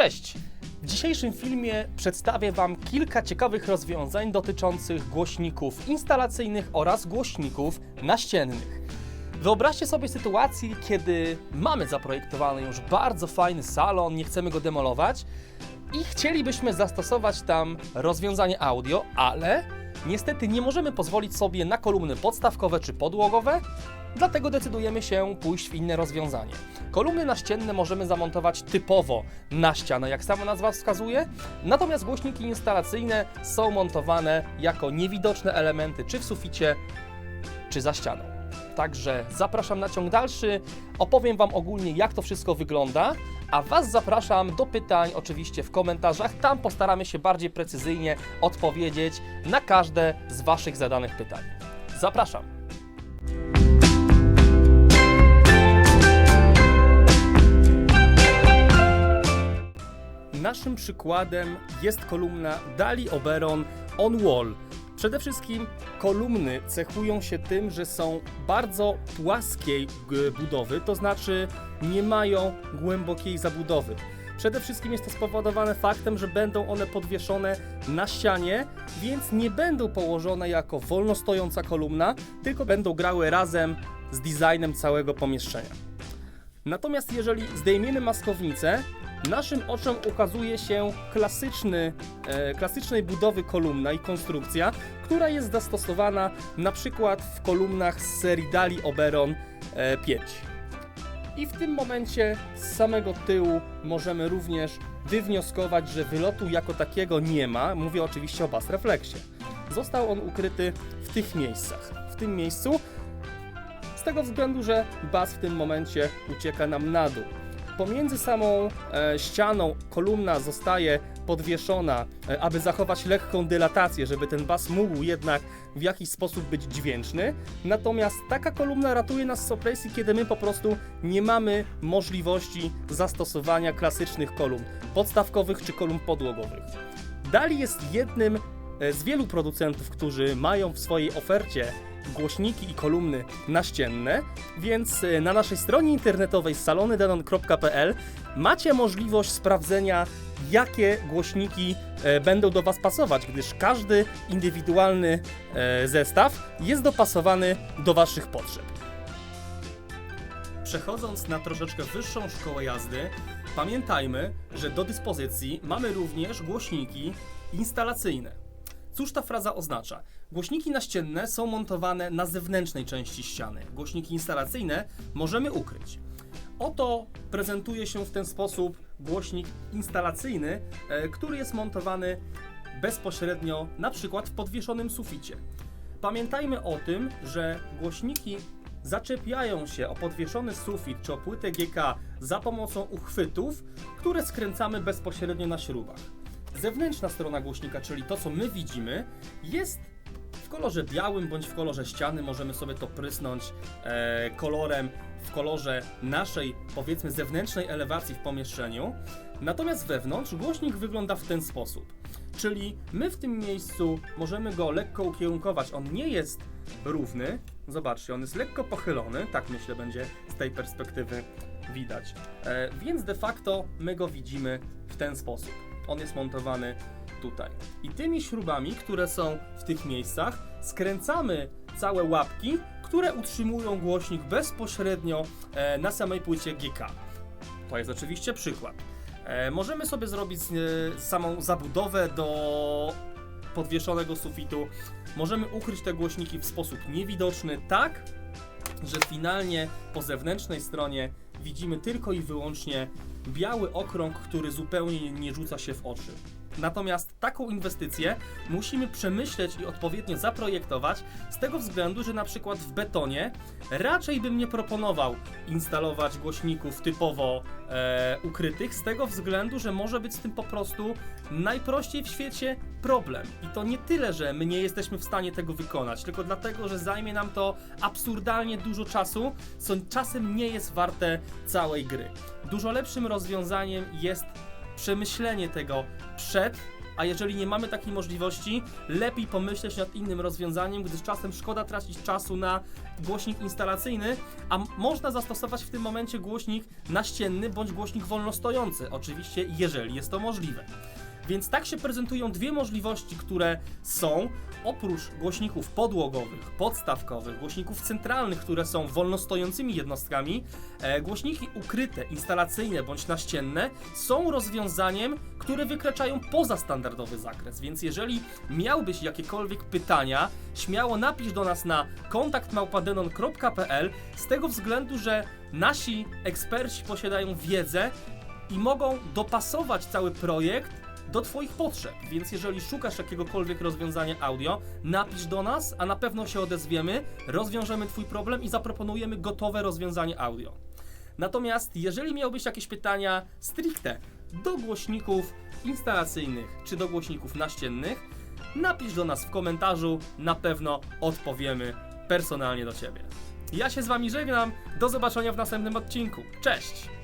Cześć! W dzisiejszym filmie przedstawię Wam kilka ciekawych rozwiązań dotyczących głośników instalacyjnych oraz głośników naściennych. Wyobraźcie sobie sytuację, kiedy mamy zaprojektowany już bardzo fajny salon, nie chcemy go demolować i chcielibyśmy zastosować tam rozwiązanie audio, ale niestety nie możemy pozwolić sobie na kolumny podstawkowe czy podłogowe, dlatego decydujemy się pójść w inne rozwiązanie. Kolumny naścienne możemy zamontować typowo na ścianę, jak sama nazwa wskazuje, natomiast głośniki instalacyjne są montowane jako niewidoczne elementy czy w suficie, czy za ścianą. Także zapraszam na ciąg dalszy, opowiem Wam ogólnie jak to wszystko wygląda, a Was zapraszam do pytań oczywiście w komentarzach, tam postaramy się bardziej precyzyjnie odpowiedzieć na każde z Waszych zadanych pytań. Zapraszam! Naszym przykładem jest kolumna Dali Oberon On Wall. Przede wszystkim kolumny cechują się tym, że są bardzo płaskiej budowy, to znaczy nie mają głębokiej zabudowy. Przede wszystkim jest to spowodowane faktem, że będą one podwieszone na ścianie, więc nie będą położone jako wolno stojąca kolumna, tylko będą grały razem z designem całego pomieszczenia. Natomiast jeżeli zdejmiemy maskownicę, naszym oczom ukazuje się klasyczny, e, klasycznej budowy kolumna i konstrukcja, która jest zastosowana na przykład w kolumnach z serii Dali Oberon e, 5. I w tym momencie z samego tyłu możemy również wywnioskować, że wylotu jako takiego nie ma. Mówię oczywiście o bas refleksie. Został on ukryty w tych miejscach. W tym miejscu z tego względu, że bas w tym momencie ucieka nam na dół. Pomiędzy samą e, ścianą kolumna zostaje podwieszona, e, aby zachować lekką dylatację, żeby ten bas mógł jednak w jakiś sposób być dźwięczny. Natomiast taka kolumna ratuje nas z opresji, kiedy my po prostu nie mamy możliwości zastosowania klasycznych kolumn podstawkowych czy kolumn podłogowych. Dali jest jednym z wielu producentów, którzy mają w swojej ofercie głośniki i kolumny naścienne, więc e, na naszej stronie internetowej salonydenon.pl macie możliwość sprawdzenia, jakie głośniki e, będą do Was pasować, gdyż każdy indywidualny e, zestaw jest dopasowany do Waszych potrzeb. Przechodząc na troszeczkę wyższą szkołę jazdy, pamiętajmy, że do dyspozycji mamy również głośniki instalacyjne. Cóż ta fraza oznacza? Głośniki naścienne są montowane na zewnętrznej części ściany. Głośniki instalacyjne możemy ukryć. Oto prezentuje się w ten sposób głośnik instalacyjny, e, który jest montowany bezpośrednio na przykład w podwieszonym suficie. Pamiętajmy o tym, że głośniki zaczepiają się o podwieszony sufit czy o płytę GK za pomocą uchwytów, które skręcamy bezpośrednio na śrubach. Zewnętrzna strona głośnika, czyli to co my widzimy, jest w kolorze białym bądź w kolorze ściany. Możemy sobie to prysnąć e, kolorem w kolorze naszej, powiedzmy, zewnętrznej elewacji w pomieszczeniu. Natomiast wewnątrz głośnik wygląda w ten sposób. Czyli my w tym miejscu możemy go lekko ukierunkować. On nie jest równy. Zobaczcie, on jest lekko pochylony. Tak myślę, będzie z tej perspektywy widać. E, więc de facto my go widzimy w ten sposób. On jest montowany tutaj. I tymi śrubami, które są w tych miejscach, skręcamy całe łapki, które utrzymują głośnik bezpośrednio e, na samej płycie GK. To jest oczywiście przykład. E, możemy sobie zrobić e, samą zabudowę do podwieszonego sufitu. Możemy ukryć te głośniki w sposób niewidoczny, tak, że finalnie po zewnętrznej stronie widzimy tylko i wyłącznie biały okrąg, który zupełnie nie rzuca się w oczy. Natomiast taką inwestycję musimy przemyśleć i odpowiednio zaprojektować, z tego względu, że na przykład w betonie raczej bym nie proponował instalować głośników typowo e, ukrytych, z tego względu, że może być z tym po prostu najprościej w świecie problem. I to nie tyle, że my nie jesteśmy w stanie tego wykonać, tylko dlatego, że zajmie nam to absurdalnie dużo czasu, co czasem nie jest warte całej gry. Dużo lepszym rozwiązaniem jest przemyślenie tego przed, a jeżeli nie mamy takiej możliwości, lepiej pomyśleć nad innym rozwiązaniem, gdyż czasem szkoda tracić czasu na głośnik instalacyjny, a można zastosować w tym momencie głośnik naścienny bądź głośnik wolnostojący, oczywiście jeżeli jest to możliwe. Więc tak się prezentują dwie możliwości, które są oprócz głośników podłogowych, podstawkowych, głośników centralnych, które są wolnostojącymi jednostkami, e, głośniki ukryte, instalacyjne bądź naścienne są rozwiązaniem, które wykraczają poza standardowy zakres. Więc jeżeli miałbyś jakiekolwiek pytania, śmiało napisz do nas na kontaktmałpadenon.pl z tego względu, że nasi eksperci posiadają wiedzę i mogą dopasować cały projekt do Twoich potrzeb. Więc jeżeli szukasz jakiegokolwiek rozwiązania audio, napisz do nas, a na pewno się odezwiemy, rozwiążemy Twój problem i zaproponujemy gotowe rozwiązanie audio. Natomiast jeżeli miałbyś jakieś pytania stricte do głośników instalacyjnych czy do głośników naściennych, napisz do nas w komentarzu, na pewno odpowiemy personalnie do Ciebie. Ja się z Wami żegnam, do zobaczenia w następnym odcinku. Cześć!